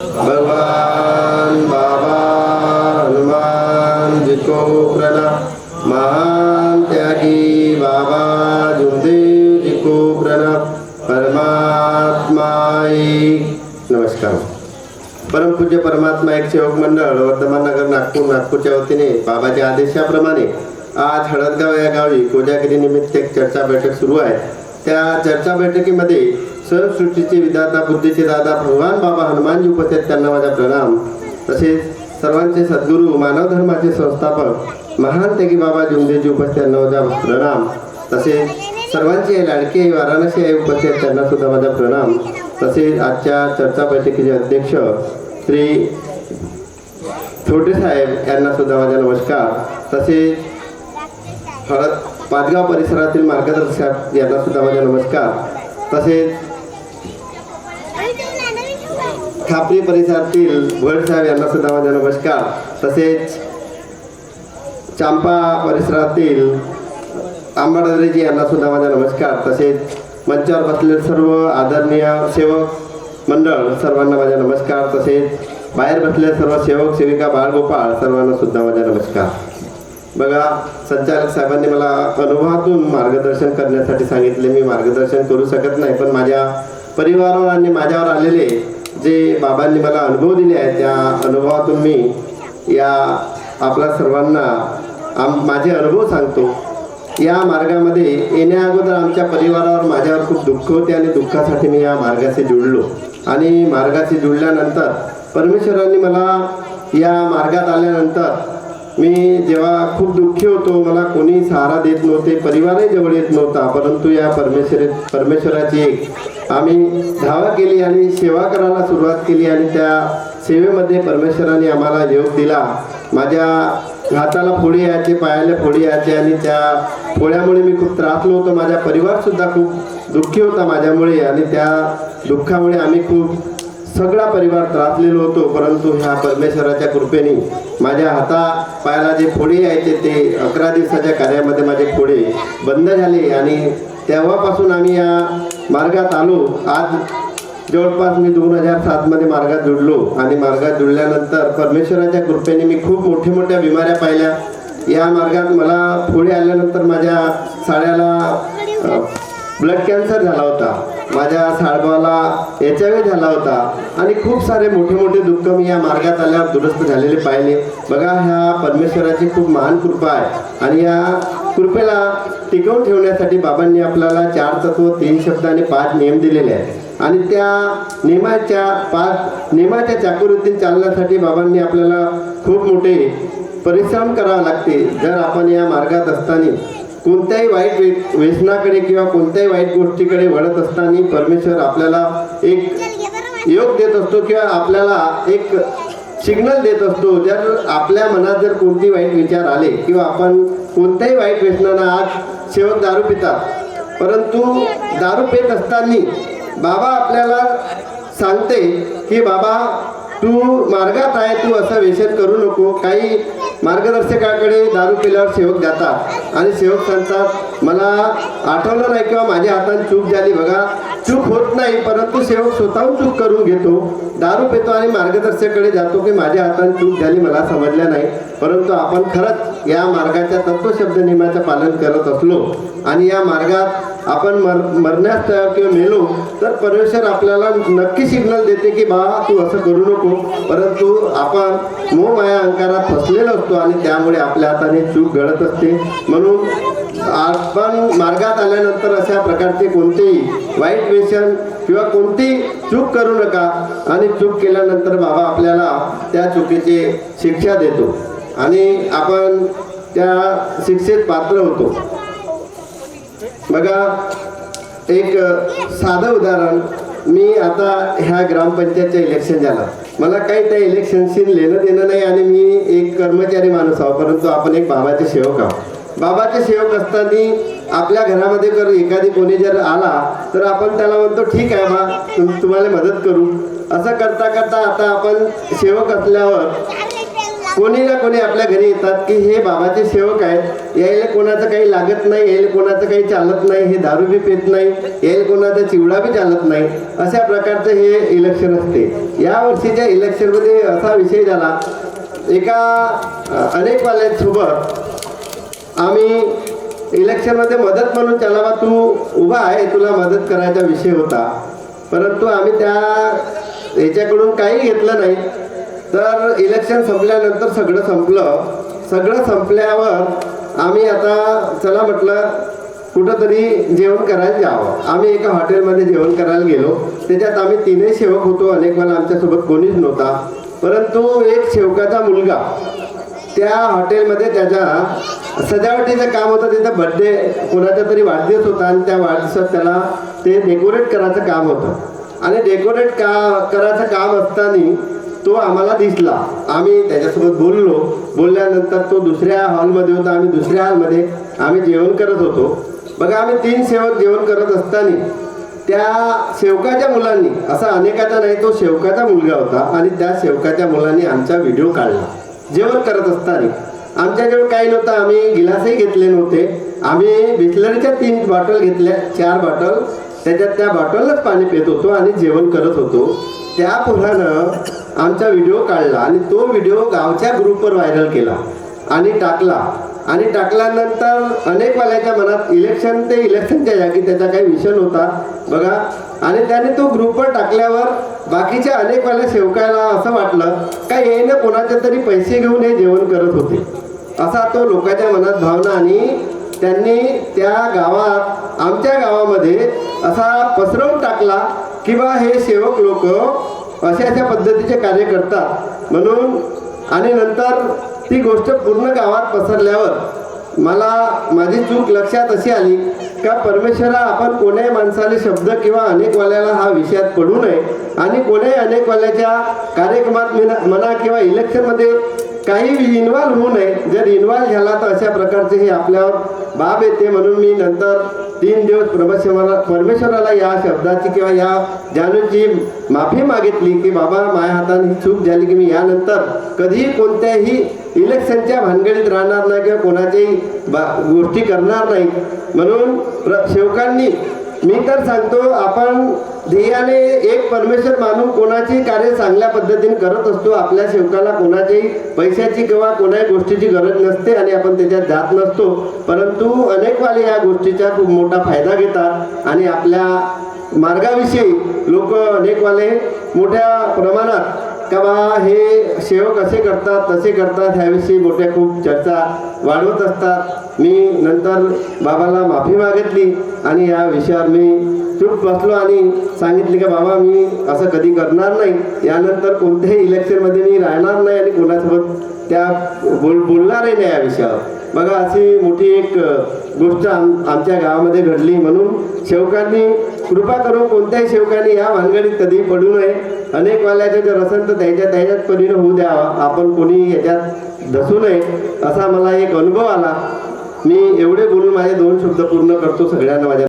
भगवान बाबा हनुमान जी को प्रणाम महान त्यागी बाबा जुमदेव जी को प्रणाम परमात्मा एक नमस्कार परमपूज्य परमात्मा एक सेवक मंडळ वर्धमान नगर नागपूर नागपूरच्या वतीने बाबाच्या आदेशाप्रमाणे आज हळदगाव या गावी कोजागिरी निमित्त एक चर्चा बैठक सुरू आहे. त्या चर्चा बैठकीमध्ये सर्वसृष्टीचे विधाता बुद्धीचे दादा भगवान बाबा हनुमानजी उपस्थित त्यांना माझा प्रणाम. तसेच सर्वांचे सद्गुरू मानव धर्माचे संस्थापक महान त्यागी बाबा जुमदेवजी उपस्थित त्यांना माझा प्रणाम. तसेच सर्वांचे लाडके वाराणसी आहे उपस्थित त्यांना सुद्धा माझा प्रणाम. तसेच आजच्या चर्चा बैठकीचे अध्यक्ष श्री छोटे साहेब यांना सुद्धा माझा नमस्कार. तसेच हळद पाचगाव परिसरातील मार्गदर्शक यांना सुद्धा माझा नमस्कार. तसेच खापरी परिसरातील भट साहेब यांना सुद्धा माझा नमस्कार. तसेच चांपा परिसरातील आंबाडदरेजी यांना सुद्धा माझा नमस्कार. तसेच मंचावर बसलेले सर्व आदरणीय सेवक मंडळ सर्वांना माझा नमस्कार. तसेच बाहेर बसलेले सर्व सेवक सेविका बाळगोपाळ सर्वांना सुद्धा माझा नमस्कार. बघा संचालक साहेबांनी मला अनुभवातून मार्गदर्शन करण्यासाठी सांगितले. मी मार्गदर्शन करू शकत नाही पण माझ्या परिवारावर आणि माझ्यावर आलेले जे बाबांनी मला अनुभव दिले आहेत त्या अनुभवातून मी या आपल्या सर्वांना आम माझे अनुभव सांगतो. या मार्गामध्ये येण्या अगोदर आमच्या परिवारावर माझ्यावर खूप दुःख होते आणि दुःखासाठी मी या मार्गाशी जुळलो. आणि मार्गाशी जुळल्यानंतर परमेश्वरांनी मला या मार्गात आल्यानंतर मी जेव्हा खूप दुःखी होतो मला कोणी सहारा देत नव्हते परिवारही जवळ येत नव्हता परंतु या परमेश्वर परमेश्वराची एक आम्ही धावा केली आणि सेवा करायला सुरुवात केली आणि त्या सेवेमध्ये परमेश्वराने आम्हाला योग दिला. माझ्या हाताला फोडी यायचे पायाला फोडी यायचे आणि त्या फोड्यामुळे मी खूप त्रासलो होतो. माझा परिवारसुद्धा खूप दुःखी होता माझ्यामुळे आणि त्या दुःखामुळे आम्ही खूप सगळा परिवार त्रासलेलो होतो परंतु ह्या परमेश्वराच्या कृपेने माझ्या हाता पायाला जे फोडे यायचे ते अकरा दिवसाच्या कार्यामध्ये माझे फोडे बंद झाले आणि तेव्हापासून आम्ही या मार्गात आलो. आज जवळपास मी दोन हजार सातमध्ये मार्गात जुडलो आणि मार्गात जुळल्यानंतर परमेश्वराच्या कृपेने मी खूप मोठ्या मोठ्या बिमाऱ्या पाहिल्या. या मार्गात मला पुढे आल्यानंतर माझ्या साड्याला ब्लड कॅन्सर झाला होता. माझ्या साडबाला एच आय झाला होता. आणि खूप सारे मोठे मोठे दुःख मी या मार्गात आल्यावर दुरुस्त झालेले पाहिले. बघा ह्या परमेश्वराची खूप महान कृपा आहे. आणि या कृपेला टिकवून ठेवण्यासाठी बाबांनी आपल्याला चार तत्व तीन शब्द आणि पाच नियम दिलेले आहेत. आणि त्या नियमाच्या पाच नियमाच्या चाकुरीतील चालण्यासाठी बाबांनी आपल्याला खूप मोठे परिश्रम करावे लागते जर आपण या मार्गात असताना कोणत्याही वाईट वे व्यसनाकडे किंवा कोणत्याही वाईट गोष्टीकडे वळत असताना परमेश्वर आपल्याला एक योग देत असतो किंवा आपल्याला एक सिग्नल देत असतो. जर आपल्या मनात जर कोणती वाईट विचार आले किंवा आपण कोणत्याही वाईट व्यसनानं आज शेवट दारू पितात. परंतु दारू पित असताना बाबा आपल्याला सांगते की बाबा तू मार्गात आहे तू असं व्यसन करू नको. काही मार्गदर्शकाकडे दारू पिल्यावर सेवक जातात आणि सेवक सांगतात मला आठवलं नाही किंवा माझ्या हाताने चूक झाली बघा. चूक होत नाही परंतु सेवक स्वतःहून चूक करून घेतो. दारू पितो आणि मार्गदर्शकाकडे जातो की माझ्या हाताने चूक झाली मला समजल्या नाही. परंतु आपण खरंच या मार्गाच्या तत्वशब्द नियमाचं पालन करत असलो आणि या मार्गात आपण मर मरण्यास तयार किंवा मेलो तर परमेश्वर आपल्याला नक्की सिग्नल देते की बा तू असं करू नको. परंतु आपण मोह माया अंकारात फसलेलो असतो आणि त्यामुळे आपल्या हाताने चूक घडत असते. म्हणून आपण मार्गात आल्यानंतर अशा प्रकारचे कोणतेही वाईट व्यसन किंवा कोणती चूक करू नका. आणि चूक केल्यानंतर बाबा आपल्याला त्या चुकीचे शिक्षा देतो. आणि आपण त्या शिक्षेत पात्र होतो. बघा एक साधं उदाहरण. मी आता ह्या ग्रामपंचायतच्या इलेक्शन झाला. मला काही त्या इलेक्शनशी लेणं देणं नाही आणि मी एक कर्मचारी माणूस आहो परंतु आपण एक बाबाचे सेवक आहोत बाबाचे सेवक असताना आपल्या घरामध्ये जर एखादी कोणी जर आला तर आपण त्याला म्हणतो ठीक आहे मा तुम तुम्हाला मदत करू. असं करता करता आता आपण सेवक असल्यावर कोणी ना कोणी आपल्या घरी येतात की हे बाबाचे सेवक आहेत यायला कोणाचं काही लागत नाही यायला कोणाचं काही चालत नाही हे दारू बी पेत नाही यायला कोणाचा चिवडा बी चालत नाही. अशा प्रकारचं हे इलेक्शन असते. या वर्षीच्या इलेक्शनमध्ये असा विषय झाला. एका अनेकवाल्यांसोबत आम्ही इलेक्शनमध्ये मदत म्हणून त्याला बा तू उभा आहे तुला मदत करायचा विषय होता. परंतु आम्ही त्या याच्याकडून काही घेतलं नाही. तर इलेक्शन संपल्यानंतर सगळं संपलं. सगळं संपल्यावर आम्ही आता चला म्हटलं कुठंतरी जेवण करायला जावं. आम्ही एका हॉटेलमध्ये जेवण करायला गेलो. त्याच्यात आम्ही तीनही सेवक होतो. अनेक वेळा आमच्यासोबत कोणीच नव्हता. परंतु एक सेवकाचा मुलगा त्या हॉटेलमध्ये त्याच्या सजावटीचं काम होतं तिथं बड्डे कोणाचा तरी वाढदिवस होता आणि त्या वाढदिवसात त्याला ते डेकोरेट करायचं काम होतं. आणि डेकोरेट का करायचं काम असताना तो आम्हाला दिसला. आम्ही त्याच्यासोबत बोललो. बोलल्यानंतर तो दुसऱ्या हॉलमध्ये होता आम्ही दुसऱ्या हॉलमध्ये आम्ही जेवण करत होतो. बघा आम्ही तीन सेवक जेवण करत असताना त्या सेवकाच्या मुलांनी असा अनेकाचा नाही तो सेवकाचा मुलगा होता आणि त्या सेवकाच्या मुलांनी आमचा व्हिडिओ काढला. जेवण करत असताना. आमच्याकडे काही नव्हतं आम्ही गिलासही घेतले नव्हते. आम्ही बिस्लरीच्या तीन बॉटल घेतल्या चार बॉटल. त्याच्यात त्या बॉटलच पाणी पित होतो आणि जेवण करत होतो. त्या पोरानं आमचा व्हिडिओ काढला आणि तो व्हिडिओ गावच्या ग्रुपवर व्हायरल केला आणि टाकला. आणि टाकल्यानंतर अनेक वाल्याच्या मनात इलेक्शन ते इलेक्शनच्या जागी त्याचा काही विषय होता बघा. आणि त्याने तो ग्रुपवर टाकल्यावर बाकीच्या अनेक वाल्या सेवकायला असं वाटलं का येईन कोणाचे तरी पैसे घेऊन हे जेवण करत होते. असा तो लोकांच्या मनात भावना आणि त्यांनी त्या गावात आमच्या गावामध्ये असा पसरवून टाकला की बा हे सेवक लोक अशा अशा पद्धतीचे कार्य करतात. म्हणून आणि नंतर ती गोष्ट पूर्ण गावात पसरल्यावर मला माझी चूक लक्षात अशी आली का परमेश्वरा आपण कोण्याही माणसाने शब्द किंवा अनेक वाल्याला हा विषयात पडू नये आणि कोण्याही अनेक वाल्याच्या कार्यक्रमात मिना- म्हणा किंवा इलेक्शनमध्ये काही इन्व्हॉल्व होऊ नये. जर इन्व्हॉल्व झाला तर अशा प्रकारचे हे आपल्यावर बाब येते. म्हणून मी नंतर तीन दिवस परमेश्वराला परमेश्वराला या शब्दाची किंवा या जानूची माफी मागितली की बाबा माझ्या हाताने ही चूक झाली की मी यानंतर कधीही कोणत्याही इलेक्शनच्या भानगडीत राहणार नाही किंवा कोणाच्याही बा गोष्टी करणार नाही. म्हणून प्र सेवकांनी मी तर सांगतो आपण ध्येयाने एक परमेश्वर मानून कोणाची कार्य चांगल्या पद्धतीने करत असतो आपल्या सेवकाला कोणाच्याही पैशाची किंवा कोणाही गोष्टीची गरज नसते आणि आपण त्याच्यात जात नसतो. परंतु अनेकवाले या गोष्टीचा खूप मोठा फायदा घेतात आणि आपल्या मार्गाविषयी लोक अनेकवाले मोठ्या प्रमाणात का बा हे सेवक असे करतात तसे करतात ह्याविषयी मोठ्या खूप चर्चा वाढवत असतात. मी नंतर बाबाला माफी मागितली आणि या विषयावर मी चूप बसलो आणि सांगितले की बाबा मी असं कधी करणार नाही. यानंतर कोणत्याही इलेक्शनमध्ये मी राहणार नाही आणि कोणासोबत त्या बोल बोलणारही नाही या विषयावर. बघा अशी मोठी एक गोष्ट आम आमच्या गावामध्ये घडली. म्हणून सेवकांनी कृपा करून कोणत्याही सेवकांनी या भानगडीत कधी पडू नये. अनेक वाल्याचे जर असेल तर त्याच्या त्याच्यात परिणाम होऊ द्यावा. आपण कोणी याच्यात धसू नये असा मला एक अनुभव आला. मी एवढे बोलून माझे दोन शब्द पूर्ण करतो सगळ्यांना माझ्या